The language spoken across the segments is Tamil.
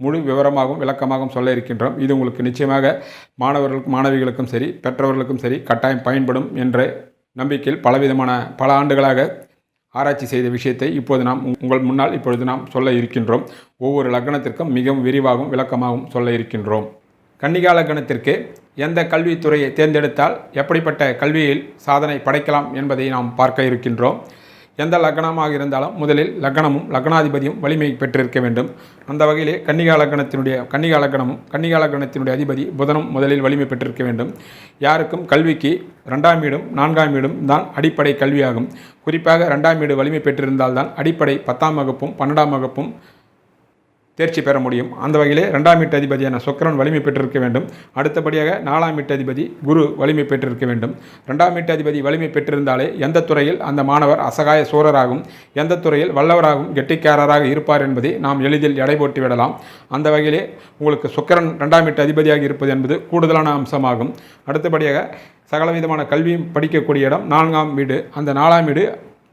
முழு விவரமாகவும் விளக்கமாகவும் சொல்ல இருக்கின்றோம். இது உங்களுக்கு நிச்சயமாக மாணவர்களுக்கும் மாணவிகளுக்கும் சரி பெற்றவர்களுக்கும் சரி கட்டாயம் பயன்படும் என்ற நம்பிக்கையில் பலவிதமான பல ஆண்டுகளாக ஆராய்ச்சி செய்த விஷயத்தை இப்போது நாம் உங்கள் முன்னால் இப்பொழுது நாம் சொல்ல இருக்கின்றோம். ஒவ்வொரு லக்னத்திற்கும் மிகவும் விரிவாகவும் விளக்கமாகவும் சொல்ல இருக்கின்றோம். கன்னிகா லக்னத்திற்கு எந்த கல்வித்துறையை தேர்ந்தெடுத்தால் எப்படிப்பட்ட கல்வியில் சாதனை படைக்கலாம் என்பதை நாம் பார்க்க இருக்கின்றோம். எந்த லக்னமாக இருந்தாலும் முதலில் லக்னமும் லக்னாதிபதியும் வலிமை பெற்றிருக்க வேண்டும். அந்த வகையிலே கன்னிகா லக்கணத்தினுடைய கன்னிகா லக்கணமும் கன்னிகா லக்கணத்தினுடைய அதிபதி புதனும் முதலில் வலிமை பெற்றிருக்க வேண்டும். யாருக்கும் கல்விக்கு ரெண்டாம் வீடும் நான்காம் வீடும் தான் அடிப்படை கல்வியாகும். குறிப்பாக ரெண்டாம் வீடு வலிமை பெற்றிருந்தால்தான் அடிப்படை பத்தாம் வகுப்பும் பன்னெண்டாம் வகுப்பும் தேர்ச்சி பெற முடியும். அந்த வகையிலே ரெண்டாம் வீட்டு அதிபதியான சுக்கரன் வலிமை பெற்றிருக்க வேண்டும். அடுத்தபடியாக நாலாம் வீட்டு அதிபதி குரு வலிமை பெற்றிருக்க வேண்டும். ரெண்டாம் வீட்டு அதிபதி வலிமை பெற்றிருந்தாலே எந்த துறையில் அந்த மாணவர் அசகாய சூரராகும் எந்த துறையில் வல்லவராகவும் கெட்டிக்காரராக இருப்பார் என்பதை நாம் எளிதில் எடை போட்டு விடலாம். அந்த வகையிலே உங்களுக்கு சுக்கரன் ரெண்டாம் வீட்டு அதிபதியாக இருப்பது என்பது கூடுதலான அம்சமாகும். அடுத்தபடியாக சகலவிதமான கல்வியும் படிக்கக்கூடிய இடம் நான்காம் வீடு. அந்த நாலாம் வீடு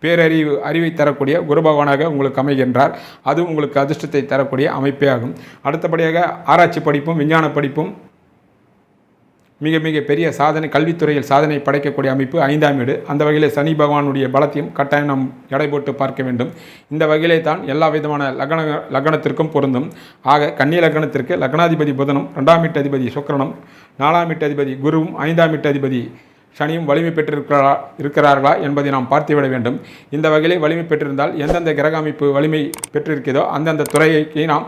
பேரறிவு அறிவை தரக்கூடிய குரு பகவானாக உங்களுக்கு அமைகின்றார். அது உங்களுக்கு அதிர்ஷ்டத்தை தரக்கூடிய அமைப்பே ஆகும் அடுத்தபடியாக ஆராய்ச்சி படிப்பும் விஞ்ஞான படிப்பும் மிக மிக பெரிய சாதனை கல்வித்துறையில் சாதனை படைக்கக்கூடிய அமைப்பு ஐந்தாம் வீடு. அந்த வகையில் சனி பகவானுடைய பலத்தையும் கட்டாயம் நாம் எடை போட்டு பார்க்க வேண்டும். இந்த வகையிலே தான் எல்லா விதமான லக்ன லக்னத்திற்கும் பொருந்தும். ஆக கன்னி லக்னத்திற்கு லக்னாதிபதி புதனும் ரெண்டாம் வீட்டு அதிபதி சுக்கரனும் நாலாம் வீட்டு அதிபதி குருவும் ஐந்தாம் வீட்டு அதிபதி சனியும் வலிமை பெற்றிருக்கிறா இருக்கிறார்களா என்பதை நாம் பார்த்துவிட வேண்டும். இந்த வகையிலே வலிமை பெற்றிருந்தால் எந்தெந்த கிரக அமைப்பு வலிமை பெற்றிருக்கிறதோ அந்தந்த துறையை நாம்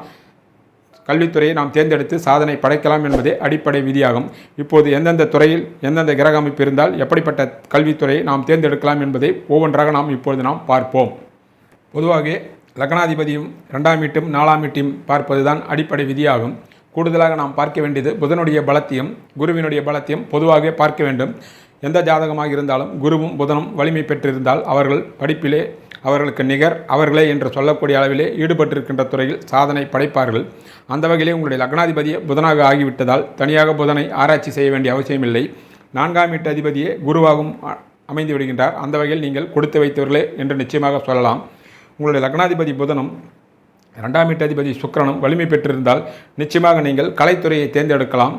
கல்வித்துறையை நாம் தேர்ந்தெடுத்து சாதனை படைக்கலாம் என்பதே அடிப்படை விதியாகும். இப்போது எந்தெந்த துறையில் எந்தெந்த கிரக அமைப்பு இருந்தால் எப்படிப்பட்ட கல்வித்துறையை நாம் தேர்ந்தெடுக்கலாம் என்பதை ஒவ்வொன்றாக நாம் இப்பொழுது நாம் பார்ப்போம். பொதுவாக லக்னாதிபதியும் ரெண்டாம் வீட்டும் நாலாம் வீட்டையும் பார்ப்பதுதான் அடிப்படை விதியாகும். கூடுதலாக நாம் பார்க்க வேண்டியது புதனுடைய பலத்தையும் குருவினுடைய பலத்தையும் பொதுவாக பார்க்க வேண்டும். எந்த ஜாதகமாக இருந்தாலும் குருவும் புதனும் வலிமை பெற்றிருந்தால் அவர்கள் படிப்பிலே அவர்களுக்கு நிகர் அவர்களே என்று சொல்லக்கூடிய அளவிலே ஈடுபட்டிருக்கின்ற துறையில் சாதனை படைப்பார்கள். அந்த வகையிலே உங்களுடைய லக்னாதிபதியே புதனாக ஆகிவிட்டதால் தனியாக புதனை ஆராய்ச்சி செய்ய வேண்டிய அவசியமில்லை நான்காம் வீட்டு அதிபதியே குருவாகவும் அமைந்து விடுகின்றார். அந்த வகையில் நீங்கள் கொடுத்து வைத்தவர்களே என்று நிச்சயமாக சொல்லலாம். உங்களுடைய லக்னாதிபதி புதனும் ரெண்டாம் வீட்டு அதிபதி சுக்கிரனும் வலிமை பெற்றிருந்தால் நிச்சயமாக நீங்கள் கலைத்துறையை தேர்ந்தெடுக்கலாம்.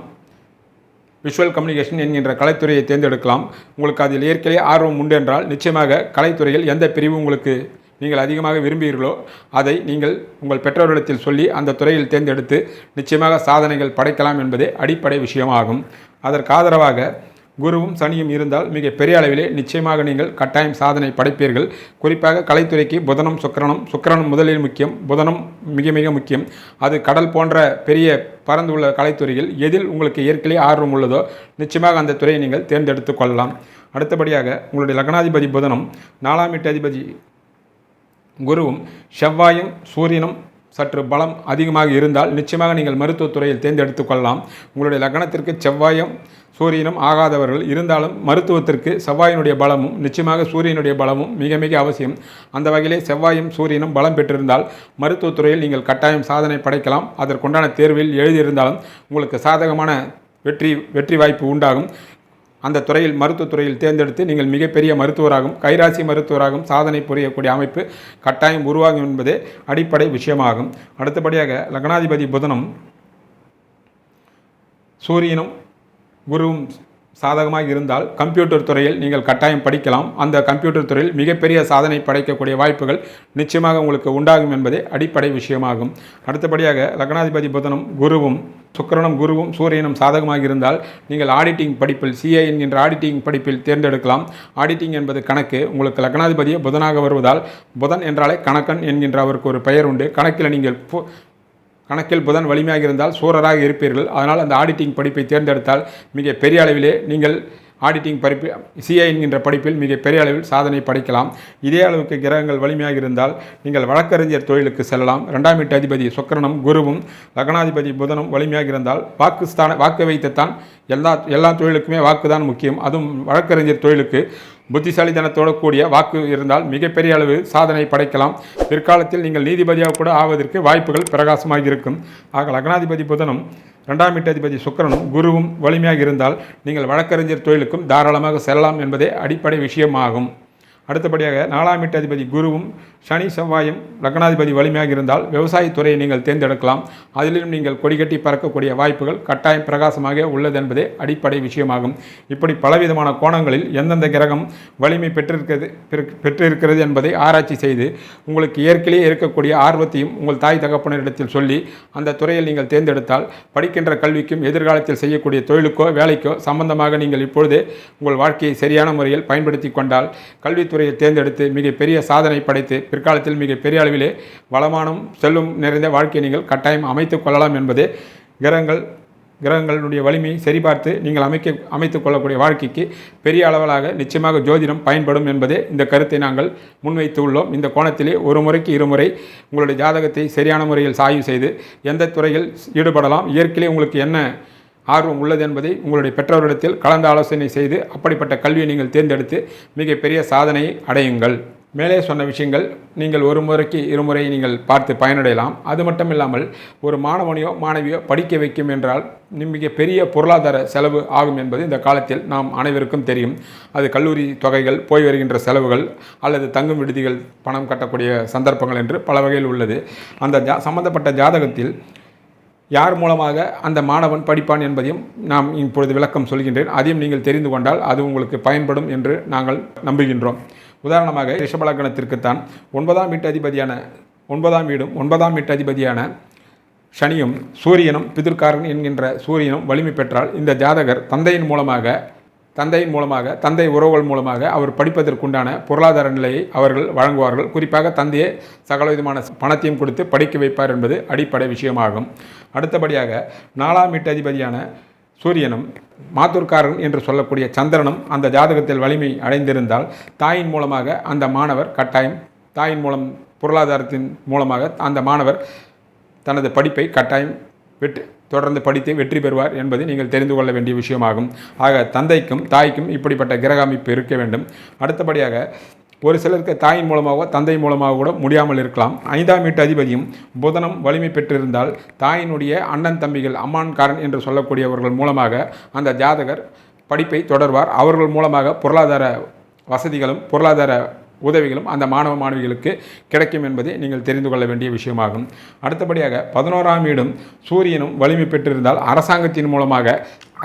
விஷுவல் கம்யூனிகேஷன் என்கின்ற கலைத்துறையை தேர்ந்தெடுக்கலாம். உங்களுக்கு அதில் ஏற்கனவே ஆர்வம் உண்டு என்றால் நிச்சயமாக கலைத்துறையில் எந்த பிரிவு உங்களுக்கு நீங்கள் அதிகமாக விரும்புகிறீர்களோ அதை நீங்கள் உங்கள் பெற்றோரிடத்தில் சொல்லி அந்த துறையில் தேர்ந்தெடுத்து நிச்சயமாக சாதனைகள் படைக்கலாம் என்பதே அடிப்படை விஷயமாகும். அதற்கு ஆதரவாக குருவும் சனியும் இருந்தால் மிக பெரிய அளவிலே நிச்சயமாக நீங்கள் கட்டாயம் சாதனை படைப்பீர்கள். குறிப்பாக கலைத்துறைக்கு புதனும் சுக்கரனும் சுக்கரனும் முதலில் முக்கியம் புதனும் மிக மிக முக்கியம். அது கடல் போன்ற பெரிய பறந்துள்ள கலைத்துறையில் எதில் உங்களுக்கு ஏற்கனவே ஆர்வம் உள்ளதோ நிச்சயமாக அந்த துறையை நீங்கள் தேர்ந்தெடுத்து கொள்ளலாம். அடுத்தபடியாக உங்களுடைய லக்னாதிபதி புதனும் நாலாம் எட்டு அதிபதி குருவும் செவ்வாயும் சூரியனும் சற்று பலம் அதிகமாக இருந்தால் நிச்சயமாக நீங்கள் மருத்துவத்துறையில் தேர்ந்தெடுத்து கொள்ளலாம். உங்களுடைய லக்னத்திற்கு செவ்வாயும் சூரியனும் ஆகாதவர்கள் இருந்தாலும் மருத்துவத்திற்கு செவ்வாயினுடைய பலமும் நிச்சயமாக சூரியனுடைய பலமும் மிக மிக அவசியம். அந்த வகையிலே செவ்வாயும் சூரியனும் பலம் பெற்றிருந்தால் மருத்துவத்துறையில் நீங்கள் கட்டாயம் சாதனை படைக்கலாம். அதற்குண்டான தேர்வில் எழுதியிருந்தாலும் உங்களுக்கு சாதகமான வெற்றி வெற்றி வாய்ப்பு உண்டாகும். அந்த துறையில் மருத்துவத்துறையில் தேர்ந்தெடுத்து நீங்கள் மிகப்பெரிய மருத்துவராகும் கைராசி மருத்துவராகும் சாதனை புரியக்கூடிய அமைப்பு கட்டாயம் உருவாகும் என்பதே அடிப்படை விஷயமாகும். அடுத்தபடியாக லக்னாதிபதி புதனும் சூரியனும் குருவும் சாதகமாக இருந்தால் கம்ப்யூட்டர் துறையில் நீங்கள் கட்டாயம் படிக்கலாம். அந்த கம்ப்யூட்டர் துறையில் மிகப்பெரிய சாதனை படைக்கக்கூடிய வாய்ப்புகள் நிச்சயமாக உங்களுக்கு உண்டாகும் என்பதே அடிப்படை விஷயமாகும். அடுத்தபடியாக லக்னாதிபதி புதனும் குருவும் சுக்கிரனும் குருவும் சூரியனும் சாதகமாக இருந்தால் நீங்கள் ஆடிட்டிங் படிப்பில் சிஏ என்கின்ற ஆடிட்டிங் படிப்பில் தேர்ந்தெடுக்கலாம். ஆடிட்டிங் என்பது கணக்கு. உங்களுக்கு லக்னாதிபதியை புதனாக வருவதால் புதன் என்றாலே கணக்கன் என்கின்ற அவருக்கு ஒரு பெயர் உண்டு. கணக்கில் நீங்கள் பு- கணக்கில் புதன் வலிமையாக இருந்தால் சூரராக இருப்பீர்கள். அதனால் அந்த ஆடிட்டிங் படிப்பை தேர்ந்தெடுத்தால் மிக பெரிய அளவிலே நீங்கள் ஆடிட்டிங் படிப்பு சிஐ என்கின்ற படிப்பில் மிக பெரிய அளவில் சாதனை படைக்கலாம். இதே அளவுக்கு கிரகங்கள் வலிமையாக இருந்தால் நீங்கள் வழக்கறிஞர் தொழிலுக்கு செல்லலாம். ரெண்டாம் வீட்டு அதிபதி சுக்கரனும் குருவும் லக்னாதிபதி புதனும் வலிமையாக இருந்தால் வாக்குஸ்தான வாக்கு வைத்துத்தான் எல்லா எல்லா தொழிலுக்குமே வாக்கு தான் முக்கியம். அதுவும் வழக்கறிஞர் தொழிலுக்கு புத்திசாலித்தனத்தோடு கூடிய வாக்கு இருந்தால் மிகப்பெரிய அளவு சாதனை படைக்கலாம். பிற்காலத்தில் நீங்கள் நீதிபதியாக கூட ஆவதற்கு வாய்ப்புகள் பிரகாசமாக இருக்கும். ஆக லக்னாதிபதி புதனும் ரெண்டாம் வீட்டதிபதி சுக்கரனும் குருவும் வலிமையாக இருந்தால் நீங்கள் வழக்கறிஞர் தொழிலுக்கும் தாராளமாக செல்லலாம் என்பதே அடிப்படை விஷயமாகும். அடுத்தபடியாக நாலாம் வீட்டு அதிபதி குருவும் சனி செவ்வாயும் லக்னாதிபதி வலிமையாக இருந்தால் விவசாயத்துறையை நீங்கள் தேர்ந்தெடுக்கலாம். அதிலும் நீங்கள் கொடிகட்டி பறக்கக்கூடிய வாய்ப்புகள் கட்டாயம் பிரகாசமாக உள்ளது என்பதே அடிப்படை விஷயமாகும். இப்படி பலவிதமான கோணங்களில் எந்தெந்த கிரகம் வலிமை பெற்றிருக்கிறது பெரு- பெற்றிருக்கிறது என்பதை ஆராய்ச்சி செய்து உங்களுக்கு இயற்கையிலே இருக்கக்கூடிய ஆர்வத்தையும் உங்கள் தாய் தகப்பனரிடத்தில் சொல்லி அந்த துறையில் நீங்கள் தேர்ந்தெடுத்தால் படிக்கின்ற கல்விக்கும் எதிர்காலத்தில் செய்யக்கூடிய தொழிலுக்கோ வேலைக்கோ சம்பந்தமாக நீங்கள் இப்பொழுதே உங்கள் வாழ்க்கையை சரியான முறையில் பயன்படுத்தி கொண்டால் கல்வித்துறை துறையை தேர்ந்தெடுத்து மிகப்பெரிய சாதனை படைத்து பிற்காலத்தில் மிகப்பெரிய அளவிலே வளமானம் செல்லும் நிறைந்த வாழ்க்கையை நீங்கள் கட்டாயம் அமைத்துக் கொள்ளலாம் என்பது கிரகங்கள் கிரகங்களுடைய வலிமையை சரிபார்த்து நீங்கள் அமைக்க அமைத்துக் கொள்ளக்கூடிய வாழ்க்கைக்கு பெரிய அளவிலாக நிச்சயமாக ஜோதிடம் பயன்படும் என்பதே இந்த கருத்தை நாங்கள் முன்வைத்து உள்ளோம். இந்த கோணத்திலே ஒரு முறைக்கு இருமுறை உங்களுடைய ஜாதகத்தை சரியான முறையில் சாய்வு செய்து எந்த துறையில் ஈடுபடலாம் இயற்கையிலே உங்களுக்கு என்ன ஆர்வம் உள்ளது என்பதை உங்களுடைய பெற்றோரிடத்தில் கலந்து ஆலோசனை செய்து அப்படிப்பட்ட கல்வியை நீங்கள் தேர்ந்தெடுத்து மிகப்பெரிய சாதனையை அடையுங்கள். மேலே சொன்ன விஷயங்கள் நீங்கள் ஒரு முறைக்கு இருமுறை நீங்கள் பார்த்து பயனடையலாம். அது மட்டும் இல்லாமல் ஒரு மாணவனையோ மாணவியோ படிக்க வைக்கும் என்றால் மிக பெரிய பொருளாதார செலவு ஆகும் என்பது இந்த காலத்தில் நாம் அனைவருக்கும் தெரியும். அது கல்லூரி தொகைகள் போய் வருகின்ற செலவுகள் அல்லது தங்கும் விடுதிகள் பணம் கட்டக்கூடிய சந்தர்ப்பங்கள் என்று பல வகையில் உள்ளது. அந்த ஜா சம்பந்தப்பட்ட ஜாதகத்தில் யார் மூலமாக அந்த மாணவன் படிப்பான் என்பதையும் நாம் இப்பொழுது விளக்கம் சொல்கின்றேன். அதையும் நீங்கள் தெரிந்து கொண்டால் அது உங்களுக்கு பயன்படும் என்று நாங்கள் நம்புகின்றோம். உதாரணமாக ரிஷபலக்கணத்திற்குத்தான் ஒன்பதாம் வீட்டு அதிபதியான ஒன்பதாம் வீடும் ஒன்பதாம் வீட்டு அதிபதியான சனியும் சூரியனும் பிதிர்காரன் என்கின்ற சூரியனும் வலிமை பெற்றால் இந்த ஜாதகர் தந்தையின் மூலமாக தந்தையின் மூலமாக தந்தை உறவுகள் மூலமாக அவர் படிப்பதற்குண்டான பொருளாதார நிலையை அவர்கள் வழங்குவார்கள். குறிப்பாக தந்தையே சகல விதமான பணத்தையும் கொடுத்து படிக்க வைப்பார் என்பது அடிப்படை விஷயமாகும். அடுத்தபடியாக நாலாம் வீட்டு அதிபதியான சூரியனும் மாத்தூர்காரன் என்று சொல்லக்கூடிய சந்திரனும் அந்த ஜாதகத்தில் வலிமை அடைந்திருந்தால் தாயின் மூலமாக அந்த மாணவர் கட்டாயம் தாயின் மூலம் பொருளாதாரத்தின் மூலமாக அந்த மாணவர் தனது படிப்பை கட்டாயம் விட்டு தொடர்ந்து படித்து வெற்றி பெறுவார் என்பது நீங்கள் தெரிந்து கொள்ள வேண்டிய விஷயமாகும். ஆக தந்தைக்கும் தாய்க்கும் இப்படிப்பட்ட கிரக அமைப்பு இருக்க வேண்டும். அடுத்தபடியாக ஒரு சிலருக்கு தாயின் மூலமாகவோ தந்தை மூலமாக கூட முடியாமல் இருக்கலாம். ஐந்தாம் வீட்டு அதிபதியும் புதனம் வலிமை பெற்றிருந்தால் தாயினுடைய அண்ணன் தம்பிகள் அம்மான்காரன் என்று சொல்லக்கூடியவர்கள் மூலமாக அந்த ஜாதகர் படிப்பை தொடர்வார். அவர்கள் மூலமாக பொருளாதார வசதிகளும் பொருளாதார உதவிகளும் அந்த மாணவ மாணவிகளுக்கு கிடைக்கும் என்பதை நீங்கள் தெரிந்து கொள்ள வேண்டிய விஷயமாகும். அடுத்தபடியாக பதினோராம் வீடும் சூரியனும் வலிமை பெற்றிருந்தால் அரசாங்கத்தின் மூலமாக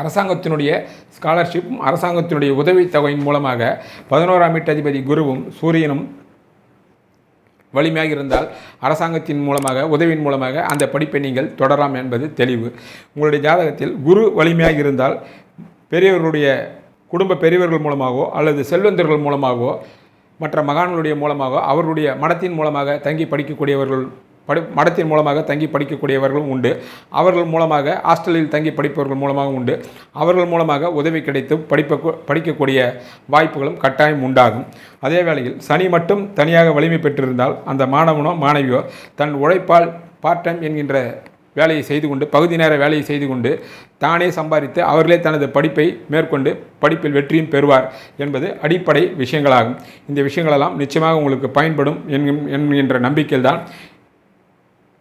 அரசாங்கத்தினுடைய ஸ்காலர்ஷிப்பும் அரசாங்கத்தினுடைய உதவித்தொகையின் மூலமாக பதினோராம் வீட்டு அதிபதி குருவும் சூரியனும் வலிமையாக இருந்தால் அரசாங்கத்தின் மூலமாக உதவியின் மூலமாக அந்த படிப்பை நீங்கள் தொடரலாம் என்பது தெளிவு. உங்களுடைய ஜாதகத்தில் குரு வலிமையாக இருந்தால் பெரியவர்களுடைய குடும்ப பெரியவர்கள் மூலமாகவோ அல்லது செல்வந்தர்கள் மூலமாகவோ மற்ற மகான்களுடைய மூலமாக அவர்களுடைய மடத்தின் மூலமாக தங்கி படிக்கக்கூடியவர்கள் படி மடத்தின் மூலமாக தங்கி படிக்கக்கூடியவர்களும் உண்டு. அவர்கள் மூலமாக ஹாஸ்டலில் தங்கி படிப்பவர்கள் மூலமாக உண்டு. அவர்கள் மூலமாக உதவி கிடைத்து படிப்ப படிக்கக்கூடிய வாய்ப்புகளும் கட்டாயம் உண்டாகும். அதே வேளையில் சனி மட்டும் தனியாக வலிமை பெற்றிருந்தால் அந்த மாணவனோ மாணவியோ தன் உழைப்பால் பார்ட் டைம் என்கின்ற வேலையை செய்து கொண்டு பகுதி நேர வேலையை செய்து கொண்டு தானே சம்பாதித்து அவர்களே தனது படிப்பை மேற்கொண்டு படிப்பில் வெற்றியும் பெறுவார் என்பது அடிப்படை விஷயங்களாகும். இந்த விஷயங்களெல்லாம் நிச்சயமாக உங்களுக்கு பயன்படும் என்கின்ற நம்பிக்கையில்தான்